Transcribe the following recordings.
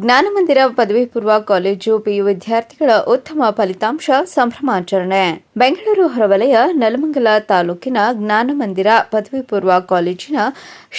ಜ್ಞಾನಮಂದಿರ ಪದವಿ ಪೂರ್ವ college PU ವಿದ್ಯಾರ್ಥಿಗಳ ಉತ್ತಮ ಫಲಿತಾಂಶ ಸಂಭ್ರಮಾಚರಣೆ. ಬೆಂಗಳೂರು ಹೊರವಲಯ, ನಲಮಂಗಲ ತಾಲೂಕಿನ ಜ್ಞಾನಮಂದಿರ ಪದವಿ ಪೂರ್ವ ಕಾಲೇಜಿನ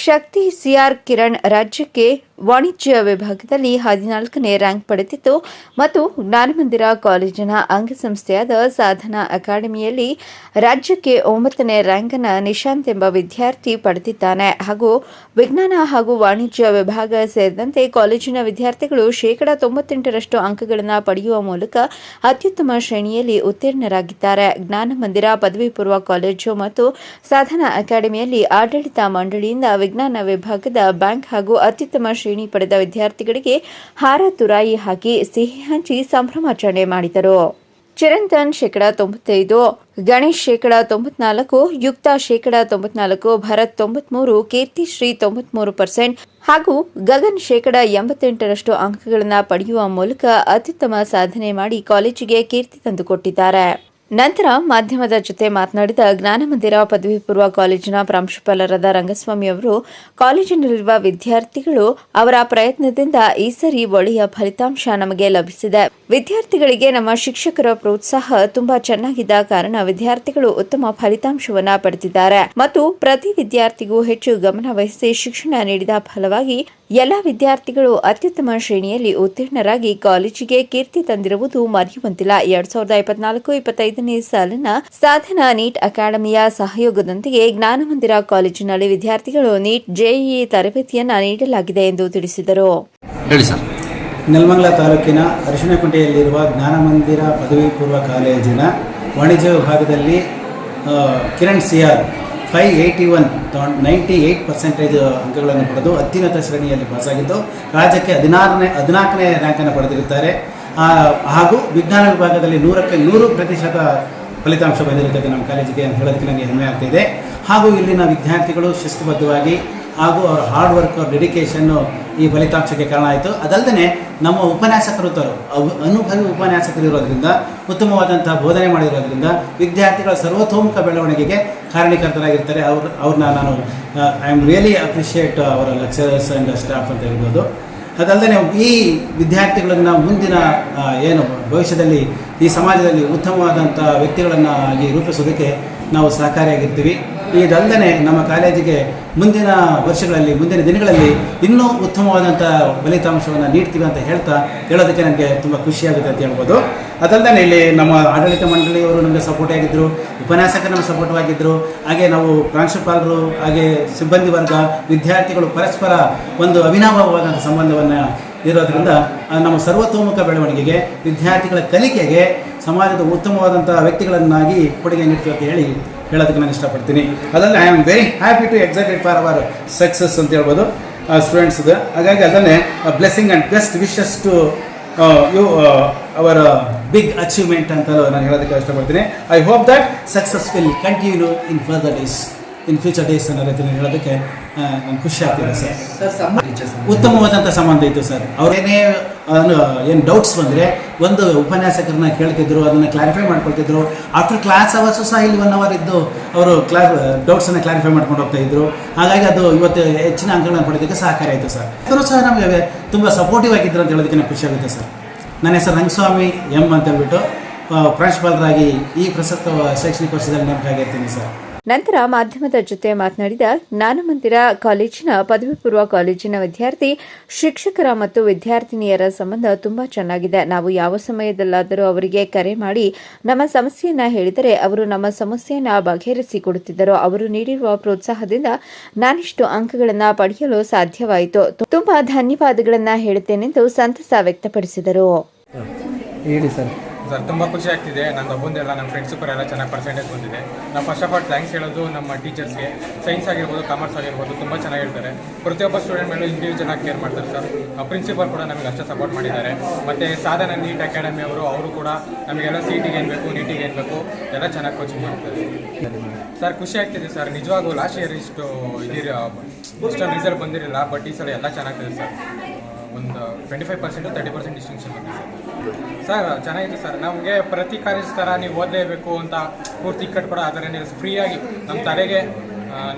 ಶಕ್ತಿ ಸಿಆರ್ ಕಿರಣ್ ರಾಜ್ಯಕ್ಕೆ ವಾಣಿಜ್ಯ ವಿಭಾಗದಲ್ಲಿ ಹದಿನಾಲ್ಕನೇ ರ್ಯಾಂಕ್ ಪಡೆದಿತ್ತು ಮತ್ತು ಜ್ಞಾನಮಂದಿರ ಕಾಲೇಜಿನ ಅಂಗಸಂಸ್ಥೆಯಾದ ಸಾಧನಾ ಅಕಾಡೆಮಿಯಲ್ಲಿ ರಾಜ್ಯಕ್ಕೆ ಒಂಬತ್ತನೇ ರ್ಯಾಂಕನ್ನು ನಿಶಾಂತ್ ಎಂಬ ವಿದ್ಯಾರ್ಥಿ ಪಡೆದಿದ್ದಾನೆ. ಹಾಗೂ ವಿಜ್ಞಾನ ಹಾಗೂ ವಾಣಿಜ್ಯ ವಿಭಾಗ ಸೇರಿದಂತೆ ಕಾಲೇಜಿನ ವಿದ್ಯಾರ್ಥಿಗಳು ಶೇಕಡಾ ತೊಂಬತ್ತೆಂಟರಷ್ಟು ಅಂಕಗಳನ್ನು ಪಡೆಯುವ ಮೂಲಕ ಅತ್ಯುತ್ತಮ ಶ್ರೇಣಿಯಲ್ಲಿ ಉತ್ತೀರ್ಣರಾಗಿದ್ದಾರೆ. ಜ್ಞಾನಮಂದಿರ ಪದವಿ ಪೂರ್ವ ಕಾಲೇಜು ಮತ್ತು ಸಾಧನಾ ಅಕಾಡೆಮಿಯಲ್ಲಿ ಆಡಳಿತ ಮಂಡಳಿಯಿಂದ ವಿಜ್ಞಾನ ವಿಭಾಗದ ಬ್ಯಾಂಕ್ ಹಾಗೂ ಅತ್ಯುತ್ತಮ ಶ್ರೇಣಿ ಪಡೆದ ವಿದ್ಯಾರ್ಥಿಗಳಿಗೆ ಹಾರ ತುರಾಯಿ ಹಾಕಿ ಸಿಹಿ ಹಂಚಿ ಸಂಭ್ರಮಾಚರಣೆ ಮಾಡಿದರು. ಚಿರಂತನ್ ಶೇಕಡಾ ತೊಂಬತ್ತೈದು, ಗಣೇಶ್ ಶೇಕಡಾ ತೊಂಬತ್ನಾಲ್ಕು, ಯುಕ್ತ ಶೇಕಡಾ ತೊಂಬತ್ನಾಲ್ಕು, ಭರತ್ ತೊಂಬತ್ಮೂರು ಕೀರ್ತಿಶ್ರೀ ತೊಂಬತ್ಮೂರು ಪರ್ಸೆಂಟ್ ಹಾಗೂ ಗಗನ್ ಶೇಕಡಾ ಎಂಬತ್ತೆಂಟರಷ್ಟು ಅಂಕಗಳನ್ನು ಪಡೆಯುವ ಮೂಲಕ ಅತ್ಯುತ್ತಮ ಸಾಧನೆ ಮಾಡಿ ಕಾಲೇಜಿಗೆ ಕೀರ್ತಿ ತಂದುಕೊಟ್ಟಿದ್ದಾರೆ. ನಂತರ ಮಾಧ್ಯಮದ ಜೊತೆ ಮಾತನಾಡಿದ ಜ್ಞಾನಮಂದಿರ ಪದವಿ ಪೂರ್ವ ಕಾಲೇಜಿನ ಪ್ರಾಂಶುಪಾಲರಾದ ರಂಗಸ್ವಾಮಿ ಅವರು, ಕಾಲೇಜಿನಲ್ಲಿರುವ ವಿದ್ಯಾರ್ಥಿಗಳು ಅವರ ಪ್ರಯತ್ನದಿಂದ ಈ ಸರಿ ಒಳ್ಳೆಯ ಫಲಿತಾಂಶ ನಮಗೆ ಲಭಿಸಿದೆ. ವಿದ್ಯಾರ್ಥಿಗಳಿಗೆ ನಮ್ಮ ಶಿಕ್ಷಕರ ಪ್ರೋತ್ಸಾಹ ತುಂಬಾ ಚೆನ್ನಾಗಿದ್ದ ಕಾರಣ ವಿದ್ಯಾರ್ಥಿಗಳು ಉತ್ತಮ ಫಲಿತಾಂಶವನ್ನು ಪಡೆದಿದ್ದಾರೆ. ಮತ್ತು ಪ್ರತಿ ವಿದ್ಯಾರ್ಥಿಗೂ ಹೆಚ್ಚು ಗಮನ ವಹಿಸಿ ಶಿಕ್ಷಣ ನೀಡಿದ ಫಲವಾಗಿ ಎಲ್ಲಾ ವಿದ್ಯಾರ್ಥಿಗಳು ಅತ್ಯುತ್ತಮ ಶ್ರೇಣಿಯಲ್ಲಿ ಉತ್ತೀರ್ಣರಾಗಿ ಕಾಲೇಜಿಗೆ ಕೀರ್ತಿ ತಂದಿರುವುದು ಮರೆಯುವಂತಿಲ್ಲ. ಎರಡ್ ಸಾವಿರದ ಇಪ್ಪತ್ನಾಲ್ಕು ಇಪ್ಪತ್ತೈದನೇ ಸಾಲಿನ ಸಾಧನಾ ನೀಟ್ ಅಕಾಡೆಮಿಯ ಸಹಯೋಗದೊಂದಿಗೆ ಜ್ಞಾನಮಂದಿರ ಕಾಲೇಜಿನಲ್ಲಿ ವಿದ್ಯಾರ್ಥಿಗಳು ನೀಟ್ ಜೆಇಇ ತರಬೇತಿಯನ್ನ ನೀಡಲಾಗಿದೆ ಎಂದು ತಿಳಿಸಿದರು. ಹೇಳಿ ಸರ್. ನೆಲಮಂಗಲ ತಾಲೂಕಿನ ಅರಿಶಿನಕುಂಟೆಯಲ್ಲಿರುವ ಜ್ಞಾನಮಂದಿರ ಪದವಿ ಪೂರ್ವ ಕಾಲೇಜಿನ ವಾಣಿಜ್ಯ ವಿಭಾಗದಲ್ಲಿ Kiran C five eighty one ninety eight percentage ಅಂಕಗಳನ್ನು ಪಡೆದು ಅತ್ಯುನ್ನತ ಶ್ರೇಣಿಯಲ್ಲಿ ಪಾಸಾಗಿದ್ದು ರಾಜ್ಯಕ್ಕೆ ಹದಿನಾರನೇ, ಹದಿನಾಲ್ಕನೇ ರ್ಯಾಂಕನ್ನು ಪಡೆದಿರುತ್ತಾರೆ. ಹಾಗೂ ವಿಜ್ಞಾನ ವಿಭಾಗದಲ್ಲಿ ನೂರಕ್ಕೆ ನೂರು ಪ್ರತಿಶತ ಫಲಿತಾಂಶ ಬಂದಿರುತ್ತದೆ ನಮ್ಮ ಕಾಲೇಜಿಗೆ ಅಂತ ಹೇಳೋದಕ್ಕೆ ನನಗೆ ಹೆಮ್ಮೆ ಆಗ್ತಿದೆ ಹಾಗೂ ಇಲ್ಲಿನ ವಿದ್ಯಾರ್ಥಿಗಳು ಶಿಸ್ತುಬದ್ಧವಾಗಿ ಹಾಗೂ ಅವರ ಹಾರ್ಡ್ ವರ್ಕ್ ಅವ್ರ ಡೆಡಿಕೇಶನ್ನು ಈ ಫಲಿತಾಂಶಕ್ಕೆ ಕಾರಣ ಆಯಿತು. ಅದಲ್ಲದೆ ನಮ್ಮ ಉಪನ್ಯಾಸಕರು ತರು ಅನುಭವಿ ಉಪನ್ಯಾಸಕರು ಇರೋದ್ರಿಂದ ಉತ್ತಮವಾದಂಥ ಬೋಧನೆ ಮಾಡಿರೋದ್ರಿಂದ, ವಿದ್ಯಾರ್ಥಿಗಳ ಸರ್ವತೋಮುಖ ಬೆಳವಣಿಗೆಗೆ ಕಾರಣೀಕರ್ತರಾಗಿರ್ತಾರೆ ಅವ್ರು ಅವ್ರನ್ನ ನಾನು ಐ ಆಮ್ ರಿಯಲಿ ಅಪ್ರಿಷಿಯೇಟ್ ಅವರ ಲೆಕ್ಚರರ್ಸ್ ಆ್ಯಂಡ್ ಸ್ಟಾಫ್ ಅಂತ ಹೇಳ್ಬೋದು. ಅದಲ್ಲದೆ ಈ ವಿದ್ಯಾರ್ಥಿಗಳನ್ನು ಮುಂದಿನ ಏನು ಭವಿಷ್ಯದಲ್ಲಿ ಈ ಸಮಾಜದಲ್ಲಿ ಉತ್ತಮವಾದಂಥ ವ್ಯಕ್ತಿಗಳನ್ನು ಆಗಿ ರೂಪಿಸೋದಕ್ಕೆ ನಾವು ಸಹಕಾರಿಯಾಗಿರ್ತೀವಿ. ಇದಲ್ಲದೆ ನಮ್ಮ ಕಾಲೇಜಿಗೆ ಮುಂದಿನ ವರ್ಷಗಳಲ್ಲಿ, ಮುಂದಿನ ದಿನಗಳಲ್ಲಿ ಇನ್ನೂ ಉತ್ತಮವಾದಂಥ ಫಲಿತಾಂಶವನ್ನು ನೀಡ್ತೀವಿ ಅಂತ ಹೇಳ್ತಾ ಹೇಳೋದಕ್ಕೆ ನನಗೆ ತುಂಬ ಖುಷಿಯಾಗುತ್ತೆ ಅಂತ ಹೇಳ್ಬೋದು. ಅದಲ್ಲದೇ ಇಲ್ಲಿ ನಮ್ಮ ಆಡಳಿತ ಮಂಡಳಿಯವರು ನಮಗೆ ಸಪೋರ್ಟ್ ಆಗಿದ್ದರು ಉಪನ್ಯಾಸಕರು ನಮಗೆ ಸಪೋರ್ಟ್ ಆಗಿದ್ದರು ಹಾಗೆ ನಾವು ಪ್ರಾಂಶುಪಾಲರು, ಹಾಗೆ ಸಿಬ್ಬಂದಿ ವರ್ಗ, ವಿದ್ಯಾರ್ಥಿಗಳು ಪರಸ್ಪರ ಒಂದು ಅವಿನಾಭಾವವಾದಂಥ ಸಂಬಂಧವನ್ನು ಇರೋದರಿಂದ ನಮ್ಮ ಸರ್ವತೋಮುಖ ಬೆಳವಣಿಗೆಗೆ, ವಿದ್ಯಾರ್ಥಿಗಳ ಕಲಿಕೆಗೆ, ಸಮಾಜದ ಉತ್ತಮವಾದಂಥ ವ್ಯಕ್ತಿಗಳನ್ನಾಗಿ ಕೊಡುಗೆ ನೀಡ್ತೀವಿ ಅಂತ ಹೇಳಿ ಹೇಳೋದಕ್ಕೆ ನಾನು ಇಷ್ಟಪಡ್ತೀನಿ. ಅದಲ್ಲದೆ I am very happy to excited for our success ಅಂತ ಹೇಳ್ಬೋದು ಸ್ಟೂಡೆಂಟ್ಸ್ದು ಹಾಗಾಗಿ ಅದನ್ನೇ blessing and best wishes to you ಅವರ ಬಿಗ್ ಅಚೀವ್ಮೆಂಟ್ ಅಂತ ನಾನು ಹೇಳೋದಕ್ಕೆ ಇಷ್ಟಪಡ್ತೀನಿ. I hope that success will continue in further days in future days ಅನ್ನೋ ರೀತಿ ಹೇಳೋದಕ್ಕೆ ನಾನು ಖುಷಿ ಆಗ್ತಿದೆ ಸರ್ ಉತ್ತಮವಾದಂಥ ಸಂಬಂಧ ಇತ್ತು ಸರ್ ಅವರೇನೇ ಏನು ಡೌಟ್ಸ್ ಬಂದರೆ ಒಂದು ಉಪನ್ಯಾಸಕರನ್ನ ಕೇಳ್ತಿದ್ರು, ಅದನ್ನು ಕ್ಲಾರಿಫೈ ಮಾಡ್ಕೊಳ್ತಿದ್ರು. ಆಫ್ಟರ್ ಕ್ಲಾಸ್ ಅವರ್ಸು ಸಹ ಇಲ್ಲಿ ಒನ್ ಅವರ್ ಇದ್ದು ಅವರು ಕ್ಲಾ ಡೌಟ್ಸನ್ನು ಕ್ಲಾರಿಫೈ ಮಾಡ್ಕೊಂಡು ಹೋಗ್ತಾ ಇದ್ರು. ಹಾಗಾಗಿ ಅದು ಇವತ್ತು ಹೆಚ್ಚಿನ ಅಂಕಗಳನ್ನು ಪಡೆಯೋದಕ್ಕೆ ಸಹಕಾರಿ ಆಯಿತು ಸರ್. ಅವರು ಸಹ ನಮಗೆ ತುಂಬ ಸಪೋರ್ಟಿವ್ ಆಗಿದ್ರು ಅಂತ ಹೇಳೋದಕ್ಕೆ ನನಗೆ ಖುಷಿ ಆಗುತ್ತೆ ಸರ್. ನನ್ನ ಹೆಸರು ರಂಗಸ್ವಾಮಿ ಎಂ ಅಂತ ಹೇಳ್ಬಿಟ್ಟು ಪ್ರಾಂಶುಪಾಲರಾಗಿ ಈ ಪ್ರಸಕ್ತ ಶೈಕ್ಷಣಿಕ ವರ್ಷದಲ್ಲಿ ನೇಮಕ ಆಗಿರ್ತೀನಿ ಸರ್. ನಂತರ ಮಾಧ್ಯಮದ ಜೊತೆ ಮಾತನಾಡಿದ ಜ್ಞಾನಮಂದಿರ ಕಾಲೇಜಿನ ಪದವಿ ಪೂರ್ವ ಕಾಲೇಜಿನ ವಿದ್ಯಾರ್ಥಿ, ಶಿಕ್ಷಕರ ಮತ್ತು ವಿದ್ಯಾರ್ಥಿನಿಯರ ಸಂಬಂಧ ತುಂಬಾ ಚೆನ್ನಾಗಿದೆ. ನಾವು ಯಾವ ಸಮಯದಲ್ಲಾದರೂ ಅವರಿಗೆ ಕರೆ ಮಾಡಿ ನಮ್ಮ ಸಮಸ್ಯೆಯನ್ನ ಹೇಳಿದರೆ ಅವರು ನಮ್ಮ ಸಮಸ್ಯೆಯನ್ನ ಬಗೆಹರಿಸಿಕೊಡುತ್ತಿದ್ದರು. ಅವರು ನೀಡಿರುವ ಪ್ರೋತ್ಸಾಹದಿಂದ ನಾನಿಷ್ಟು ಅಂಕಗಳನ್ನು ಪಡೆಯಲು ಸಾಧ್ಯವಾಯಿತು. ತುಂಬಾ ಧನ್ಯವಾದಗಳನ್ನು ಹೇಳುತ್ತೇನೆಂದು ಸಂತಸ ವ್ಯಕ್ತಪಡಿಸಿದರು. ಸರ್, ತುಂಬ ಖುಷಿ ಆಗ್ತಿದೆ. ನನ್ನ ಒಬ್ಬಂದೆಲ್ಲ ನಮ್ಮ ಫ್ರೆಂಡ್ಸ್ ಕೂಡ ಎಲ್ಲ ಚೆನ್ನಾಗಿ ಪರ್ಸೆಂಟೇಜ್ ಬಂದಿದೆ. ನಾವು ಫಸ್ಟ್ ಆಫ್ ಆಲ್ ಥ್ಯಾಂಕ್ಸ್ ಹೇಳೋದು ನಮ್ಮ ಟೀಚರ್ಸ್ಗೆ ಸೈನ್ಸ್ ಆಗಿರ್ಬೋದು ಕಾಮರ್ಸ್ ಆಗಿರ್ಬೋದು, ತುಂಬ ಚೆನ್ನಾಗಿ ಹೇಳ್ತಾರೆ. ಪ್ರತಿಯೊಬ್ಬ ಸ್ಟೂಡೆಂಟ್ ಮೇಲೂ ಇಂಡಿವಿಜುವಲ್ ಆಗಿ ಕೇರ್ ಮಾಡ್ತಾರೆ ಸರ್. ಪ್ರಿನ್ಸಿಪಲ್ ಕೂಡ ನಮಗೆ ಅಷ್ಟೇ ಸಪೋರ್ಟ್ ಮಾಡಿದ್ದಾರೆ. ಮತ್ತು ಸಾಧನ ನೀಟ್ ಅಕಾಡೆಮಿ ಅವರು ಅವರು ಕೂಡ ನಮಗೆಲ್ಲ ಸೀಟಿಗೆ ಏನು ಬೇಕು ನೀಟಿಗೆ ಏನು ಬೇಕು, ಎಲ್ಲ ಚೆನ್ನಾಗಿ ಕೋಚಿಂಗ್ ಮಾಡ್ತಾರೆ ಸರ್. ಖುಷಿ ಆಗ್ತಿದೆ ಸರ್. ನಿಜವಾಗೂ ಲಾಸ್ಟ್ ಇಯರ್ ಇಷ್ಟು ಇದಿರ, ಇಷ್ಟೊಂದು ರಿಸಲ್ಟ್ ಬಂದಿರಲಿಲ್ಲ ಬಟ್ ಈ ಸಲ ಎಲ್ಲ ಚೆನ್ನಾಗ್ತಿದೆ ಸರ್. ಒಂದು twenty five percent thirty percent distinction ಬಂದಿದೆ ಸರ್. ಸರ್ ಚೆನ್ನಾಗಿದೆ ಸರ್. ನಮಗೆ ಪ್ರತಿ ಕಾಲೇಜ್ ಥರ ನೀವು ಓದಲೇಬೇಕು ಅಂತ ಪೂರ್ತಿ ಇಕ್ಕಟ್ಟು ಕೂಡ ಆ ಥರ ಫ್ರೀಯಾಗಿ ನಮ್ಮ ತಲೆಗೆ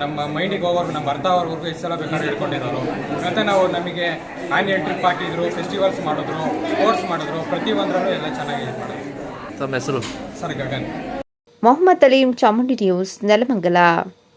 ನಮ್ಮ ಮೈಂಡಿಗೆ ಹೋಗೋರು ನಮ್ಮ ಅರ್ಥ ಆಗೋವರೆಗೂ ಎಷ್ಟು ಸಲ ಬೇಕಾದ್ರೆ ಹೇಳ್ಕೊಂಡಿರೋರು ಮತ್ತು ನಾವು ನಮಗೆ ಆ್ಯನ್ಯಲ್ ಟ್ರಿಪ್ ಹಾಕಿದ್ರು ಫೆಸ್ಟಿವಲ್ಸ್ ಮಾಡಿದ್ರು ಸ್ಪೋರ್ಟ್ಸ್ ಮಾಡಿದ್ರು ಪ್ರತಿಯೊಂದರಲ್ಲೂ ಎಲ್ಲ ಚೆನ್ನಾಗಿ ಇದು ಮಾಡಿದ್ರು. ತಮ್ಮ ಹೆಸರು? ಸರ್ ಗಗನ್. ಮೊಹಮ್ಮದ್ ಅಲೀಂ ಚಾಮುಂಡಿ ನ್ಯೂಸ್ ನೆಲಮಂಗಲ.